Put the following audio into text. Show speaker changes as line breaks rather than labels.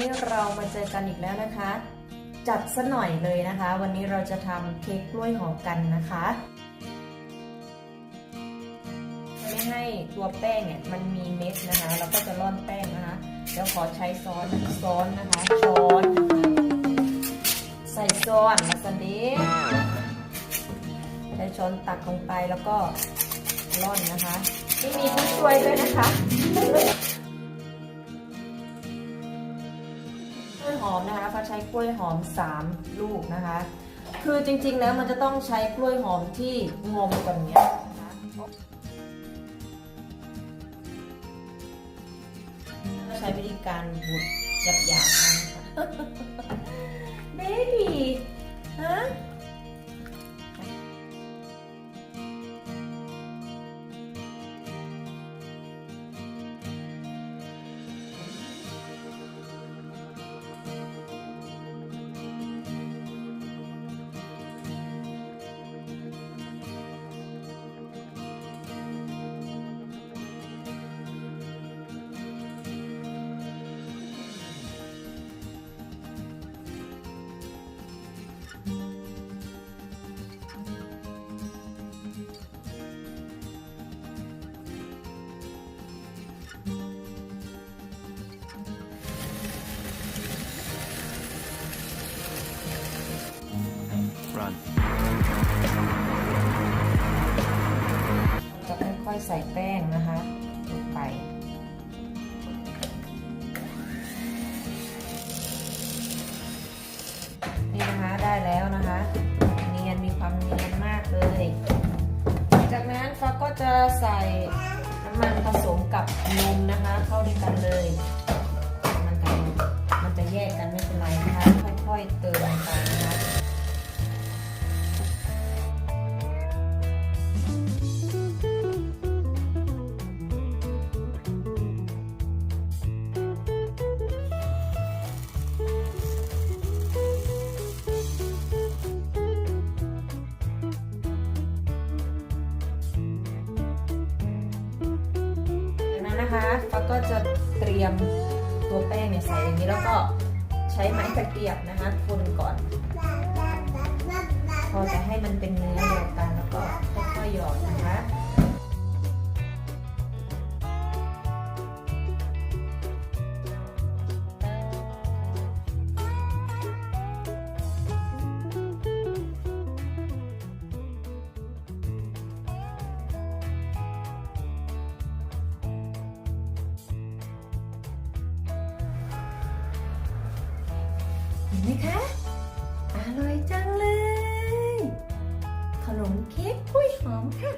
นี้เรามาเจอกันอีกแล้วนะคะ จัดซะหน่อยเลยนะคะ วันนี้เราจะทำเค้กกล้วยหอมกันนะคะไม่ให้ตัวแป้งเนี่ยมันมีเม็ดนะคะ เราก็จะร่อนแป้งนะคะ เดี๋ยวขอใช้ซ้อนซ้อนนะคะช้อนใส่ซ้อนมาสันดีใช้ช้อนตักลงไปแล้วก็ร่อนนะคะ ไม่มีผู้ช่วยด้วยนะคะ วยหอมนะคะฟ้าใช้กล้วยหอม 3 ลูกนะคะ คือจริงๆแล้วมันจะต้องใช้กล้วยหอมที่งมกว่านี้ใช้วิธีการบุดหยาบๆนะคะเบบี้ฮะ จะค่อยๆใส่แป้งนะคะลงไปนี่นะคะได้แล้วนะคะเนียนมีความเนียนมากเลย จากนั้นฟ้าก็จะใส่น้ำมันผสมกับนมนะคะ เข้าด้วยกันเลย มันจะมันจะแยกกันไม่เป็นไรนะคะ ค่อยๆเติมลงไป นะคะฟ้าก็จะเตรียมตัวแป้งเนี่ยใส่อย่างนี้แล้วก็ใช้ไม้ตะเกียบนะคะคนก่อน พอจะให้มันเป็นเนื้อเดียวกันแล้วก็ค่อยๆหยอดนะคะ ห็นไหมคะ อร่อยจังเลย ขนมเค้กกล้วยหอมค่ะ